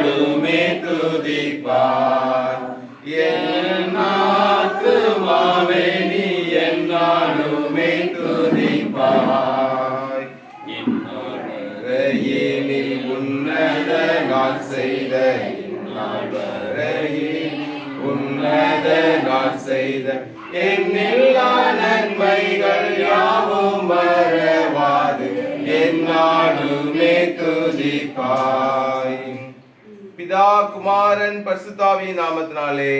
என்னாலுமே துதிப்பார். என் ஆத்துமாவே நீ என்னாலுமே துதிப்பாய் வரையினில் உன்னத நாள் செய்த இந்நாள் வரையில் செய்த என்னில்லா நன்மைகள் யாவும் மறவாது என்னாலுமே துதிப்பாய். பிதா குமாரன் பரிசுத்தாவியின் நாமத்தினாலே.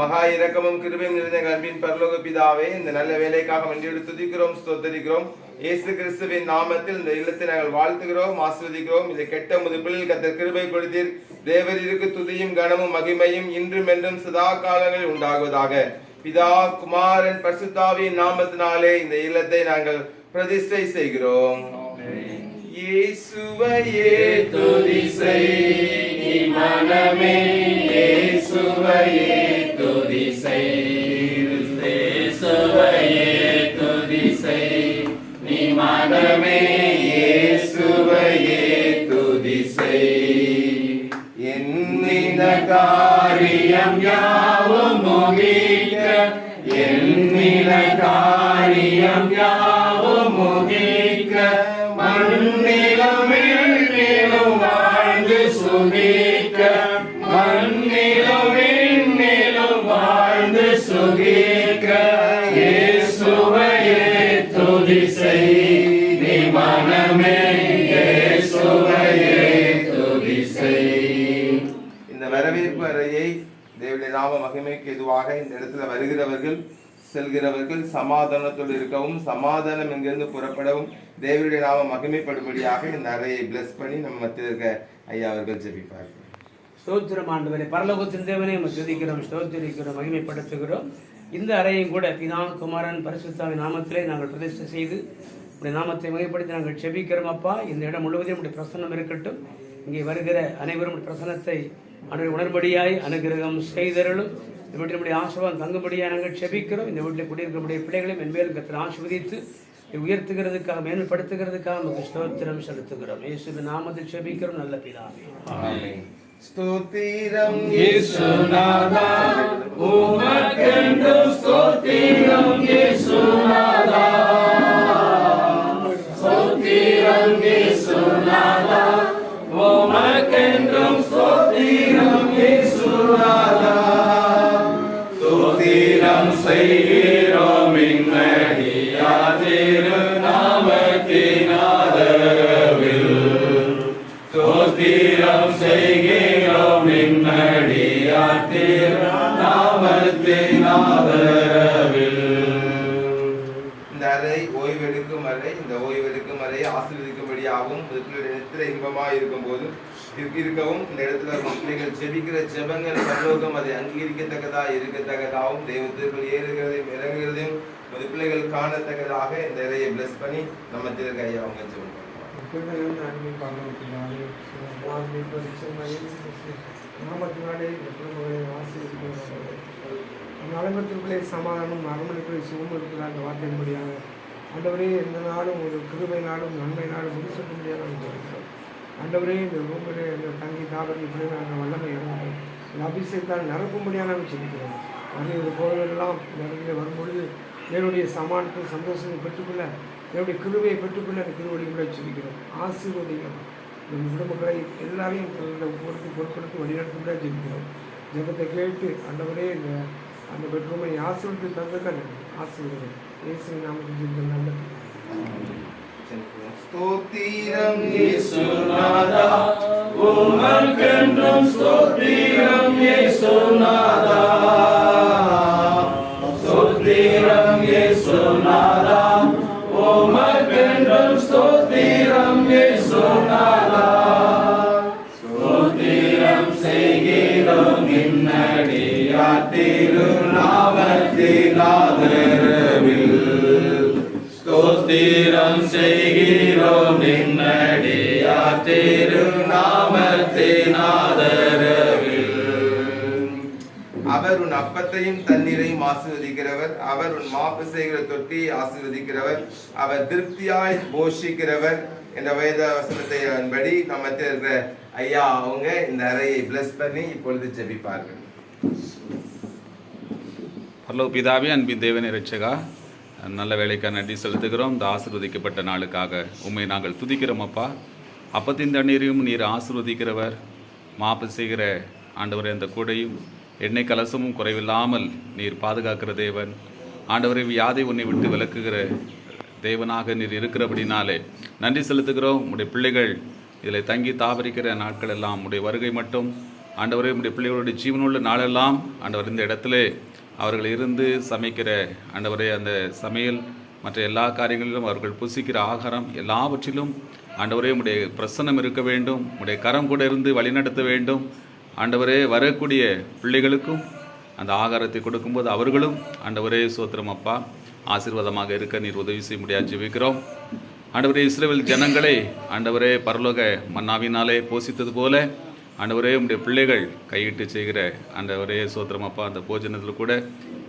மகா இரக்கமும் கிருபையும் நிறைந்த அன்பின் பரலோக பிதாவே இந்த நல்ல வேலைக்காக நன்றியோடு துதிக்கிறோம் ஸ்தோத்தரிக்கிறோம். இயேசு கிறிஸ்துவின் நாமத்தில் இந்த இல்லத்தை நாங்கள் வாழ்த்துகிறோம் ஆஸ்வதிக்கிறோம் இதை கெட்ட முதுப்பில் கத்த கிருபை கொடுத்தீர். தேவரிற்கு துதியும் கனமும் மகிமையும் இன்றும் என்றும் சதா காலங்களில் உண்டாகுவதாக. பிதா குமாரன் பரிசுத்தாவியின் நாமத்தினாலே இந்த இல்லத்தை நாங்கள் பிரதிஷ்டை செய்கிறோம். இயேசுவையே துதி செய். மனமே இயேசுவையே துதி செய். இயேசுவையே நீ மனமே இயேசுவையே துதி எண்ணின காரியம் யாவும் முகிக்க. எண்ணின காரியம் யா துதி செய் நீ மனமே இயேசுவையே துதி செய் இந்த வரவேற்பு அறையை தேவனுடைய நாம மகிமைக்கு எதுவாக இந்த இடத்துல வருகிறவர்கள் செல்கிறவர்கள் சமாதானத்தோடு இருக்கவும் சமாதானம் இங்கிருந்து புறப்படவும் தேவனுடைய நாம மகிமைப்படும்படியாக இந்த அறையை பிளஸ் பண்ணி நம்ம மத்திய இருக்க ஐயா அவர்கள் ஜெபிப்பார்கள். ஸ்தோத்திரம் ஆண்டவரே பரலோகத்தின் தேவனை நம்ம துதிக்கிறோம் ஸ்தோத்திரிக்கிறோம் மகிமைப்படுத்துகிறோம். இந்த அறையும் கூட பிதான் குமாரன் பரிசுத்தாவின் நாமத்திலே நாங்கள் பிரதிஷ்டை செய்து உடைய நாமத்தை மகிமைப்படுத்தி நாங்கள் செபிக்கிறோம் அப்பா. இந்த இடம் முழுவதும் உடைய பிரசன்னம் இருக்கட்டும். இங்கே வருகிற அனைவரும் உடைய பிரசன்னத்தை உணர்படியாய் அனுகிரகம் செய்தருளும். இந்த வீட்டினுடைய நம்முடைய ஆசிர்வாதம் தங்கும்படியாக நாங்கள் செபிக்கிறோம். இந்த வீட்டில் குடியிருக்கக்கூடிய பிள்ளைகளை மென்மேலும் கத்தில் ஆசிர்வதித்து உயர்த்துகிறதுக்காக மேன்மைப்படுத்துகிறதுக்காக நமக்கு ஸ்தோத்திரம் செலுத்துகிறோம். இயேசுவின் நாமத்தை செபிக்கிறோம். நல்ல பிதாவே. ஸ்தோத்திரம். இயேசுநாதா உமக்கென்று ஸ்தோத்திரம் இயேசுநாதா காத்தீர் திரு நாமத்தின் ஆதரவில் இந்த அறை ஓய்வெடுக்கும் அறை இந்த ஓய்வெடுக்கும் அறை ஆசீர்வதிக்கும்படியாகவும் முதுப்பிள்ளையுடைய நித்திர இன்பமாக இருக்கும் போது இருக்கவும். இந்த இடத்துல முஸ்லிம்கள் ஜெபிக்கிற ஜெபங்கள் பரலோகம் அதை அங்கீகரிக்கத்தக்கதா இருக்கத்தக்கதாகவும் தெய்வத்திற்குள் ஏறுகிறதையும் இறங்குகிறதையும் முதுப்பிள்ளைகள் காணத்தக்கதாக இந்த இறையை பிளஸ் பண்ணி நம்ம திருக்க ஐயா அவங்க ஜெபம் பண்ணுவாங்க. நாமத்தினாலே இந்த ஆசிரியர்கள் ஆசீர்வதிக்கிறோம் சமாதானம் அரண்மனைக்குள்ளே சுகம் இருக்கிற அந்த வார்த்தையின்படியாக ஆண்டவரே எந்த நாளும் ஒரு கிருமை நாளும் நன்மை நாளும் முடிச்சுக்க முடியாது ஆண்டவரே இந்த ரூமிலே இந்த தங்கி தாபதி இப்படி நாங்கள் வல்லமை இந்த அபிஷேகத்தால் நிரப்பும்படியாக நாங்கள் சிரிக்கிறோம் வருகிற கோவிலெல்லாம் நிறைய இடத்துல வரும்பொழுது என்னுடைய சமானத்தை சந்தோஷத்தை பெற்றுக்கொள்ள என்னுடைய கிருவையை பெற்றுக்கொள்ள அந்த கிருவடிகளை சிரிக்கிறோம் ஆசீர்வதிக்கிறோம் இந்த குடும்பங்களை எல்லாரையும் பொறுத்து பொறுப்படுத்தி வழிநடத்தும் ஜெபிக்கிறோம். ஜெபத்தை கேட்டு அந்தவரே இந்த அந்த பெட்ரூமை ஆசீர்வதித்து தந்ததுக்காக ஆசிரியர்கள் இயேசுவின் நாமத்தில் ஜெபிக்கிறோம். நல்லது. ஸ்தோத்திரம் இயேசுநாதா. உமக்கென்றும் ஸ்தோத்திரம் இயேசுநாதா. ஸ்தோத்திரம் செய்கிறோம் நின்னடியா திருநாமத்தின் ஆதரவில் அவர் உன் அப்பத்தையும் தண்ணீரையும் ஆசீர்வதிக்கிறவர். அவர் உன் மாப்பு செய்கிற தொட்டியை ஆசீர்வதிக்கிறவர். அவர் திருப்தியாய் போஷிக்கிறவர் என்ற வேத வசனத்தை அதன்படி நம்ம இருக்கிற ஐயா அவங்க இந்த அறையை பிளஸ் பண்ணி இப்பொழுது ஜெபிப்பார்கள். பரலோக பிதாவே அன்பின் தேவனே ரட்சகா நல்ல வேலைக்காக நன்றி செலுத்துகிறோம். இந்த ஆசிர்வதிக்கப்பட்ட நாளுக்காக உண்மை நாங்கள் துதிக்கிறோம் அப்பா. அப்பத்தின் தண்ணீரையும் நீர் ஆசிர்வதிக்கிறவர். மாப்பு செய்கிற ஆண்டவரை அந்த கூடையும் எண்ணெய் கலசமும் குறைவில்லாமல் நீர் பாதுகாக்கிற தேவன். ஆண்டவரை வியாதை உன்னை விட்டு விளக்குகிற தேவனாக நீர் இருக்கிறபடினாலே நன்றி செலுத்துகிறோம். உடைய பிள்ளைகள் இதில் தங்கி தாபரிக்கிற நாட்கள் எல்லாம் உடைய வருகை மட்டும். ஆண்டவரே உடைய பிள்ளைகளுடைய ஜீவனுள்ள நாளெல்லாம் ஆண்டவர் இந்த இடத்துல அவர்கள் இருந்து சமைக்கிற ஆண்டவரே அந்த சமையல் மற்ற எல்லா காரியங்களிலும் அவர்கள் புசிக்கிற ஆகாரம் எல்லாவற்றிலும் ஆண்டவரே உடைய பிரசன்னம் இருக்க வேண்டும் உடைய கரம் கூட இருந்து வழிநடத்த வேண்டும். ஆண்டவரே வரக்கூடிய பிள்ளைகளுக்கும் அந்த ஆகாரத்தை கொடுக்கும்போது அவர்களும் ஆண்டவரே சோத்திரம் அப்பா ஆசீர்வாதமாக இருக்க நீர் உதவி செய்ய முடியாது ஜெபிக்கிறோம். ஆண்டவரே இஸ்ரேல் ஜனங்களை ஆண்டவரே பரலோக மன்னாவினாலே போஷித்தது போல ஆண்டவரே உம்முடைய பிள்ளைகள் கையிட்டு செய்கிற ஆண்டவரே சோத்திரம் அப்பா அந்த போஜனத்தில் கூட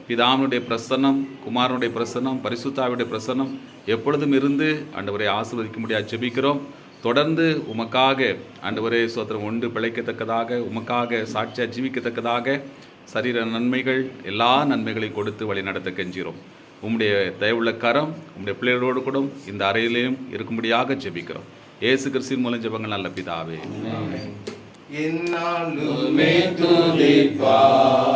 பிதாவினுடைய பிரசன்னம் குமாரனுடைய பிரசன்னம் பரிசுத்தாவுடைய பிரசன்னம் எப்பொழுதும் இருந்து ஆண்டவரை ஆசிர்வதிக்க முடியாது ஜெபிக்கிறோம். தொடர்ந்து உமக்காக ஆண்டவரே சோத்திரம் ஒன்று பிழைக்கத்தக்கதாக உமக்காக சாட்சியாக ஜீவிக்கத்தக்கதாக சரீர நன்மைகள் எல்லா நன்மைகளையும் கொடுத்து வழி நடத்த கெஞ்சிறோம் உம்முடைய தயவுள்ள கரம் உம்முடைய பிள்ளைகளோடு கூட இந்த அறையிலையும் இருக்கும்படியாக ஜெபிக்கிறோம். ஏசு கிறிஸ்தின் மூலம் ஜெபங்கள் நல்ல பிதாவே. என்னாலுமே துதிப்பார்.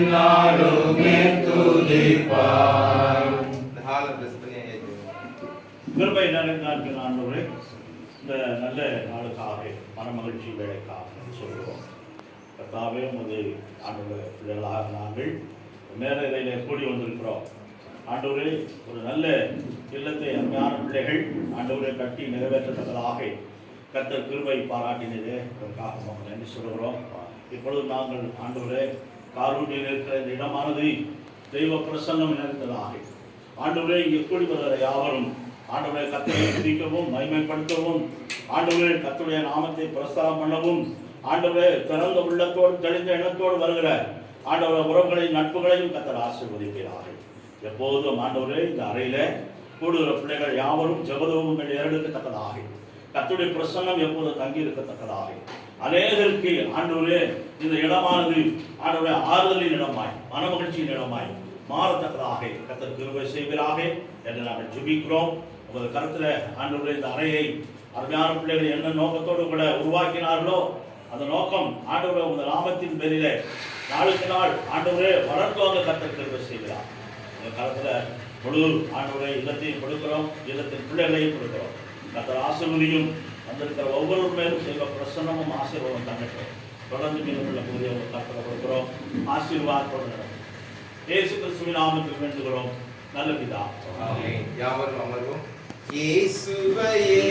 என்னாலுமே துதிப்பார் கிருபை நிறைந்தார்கள் ஆண்டவரே இந்த நல்ல நாளுக்காக மனமகிழ்ச்சி வேலைக்காக சொல்கிறோம். கர்த்தாவே உமது ஆண்டவர் பிள்ளைகளாக நாங்கள் மேலையிலே கூடி வந்திருக்கிறோம். ஆண்டவரே ஒரு நல்ல இல்லத்தை அருமையான பிள்ளைகள் ஆண்டவரை கட்டி நிறைவேற்றத்தக்கதாக கர்த்தர் கிருபை பாராட்டினதே. அதற்காக நன்றி சொல்கிறோம். இப்பொழுது நாங்கள் ஆண்டவரே காரூண்டியில் இருக்கிற இந்த இடமானது தெய்வ பிரசன்னம் நிறைந்ததாக. ஆண்டவரே இங்கே கூடி வருகிற யாவரும் ஆண்டவரை கத்தனை பிரிக்கவும் மகிமைப்படுத்தவும் ஆண்டவரே கத்துடைய நாமத்தை பிரஸ்தாரம் பண்ணவும் ஆண்டவரே திறந்த உள்ளத்தோடு தெளிந்த எண்ணத்தோடு வருகிற ஆண்டவர உறவுகளையும் நட்புகளையும் கத்தர் ஆசீர்வதிக்கிறார்கள் எப்போதும் ஆண்டவரே இந்த அறையில கூடுகிற பிள்ளைகள் யாவரும் ஜெபதவும் ஏறெடுக்கத்தக்கதாக. கத்துடைய பிரசன்னம் எப்போதும் தங்கி இருக்கத்தக்கதாக அநேகருக்கு ஆண்டவரே இந்த இடமானது ஆண்டவரே ஆறுதலின் இடமாய் மனமகிழ்ச்சியின் இடமாய் மாறத்தக்கதாக கத்தர் கிருபை செய்வீராக என்று நாங்கள் ஜுபிக்கிறோம். உமது கருத்தில் ஆண்டவர்கள் இந்த அறையை அருமையான பிள்ளைகள் என்ன நோக்கத்தோடு கூட உருவாக்கினார்களோ அந்த நோக்கம் ஆண்டவரே உமது நாமத்தின் பேரிலே நாளுக்கு நாள் ஆண்டவரே வளர்ந்து கத்தர் கிருபை செய்கிறார் இந்த காலத்தில் முழு ஆண்டவரை இல்லத்தையும் கொடுக்கிறோம் இல்லத்தின் பிள்ளைகளையும் கொடுக்கிறோம். கத்தர் ஆசீர்வதியும் வந்திருக்கிற ஒவ்வொரு மேலும் செய்வ பிரசன்னமும் ஆசீர்வாதம் தங்கட்டும் தொடர்ந்து மீதமுள்ள ஒரு கத்தரை கொடுக்கிறோம். ஆசீர்வாதத்தோடு நடக்கும் ஏசு கிறிஸ்துவின் நாமத்தில் வேண்டுகிறோம் நல்ல பிதா. யாவரும் அமர்வோம். இயேசுவையே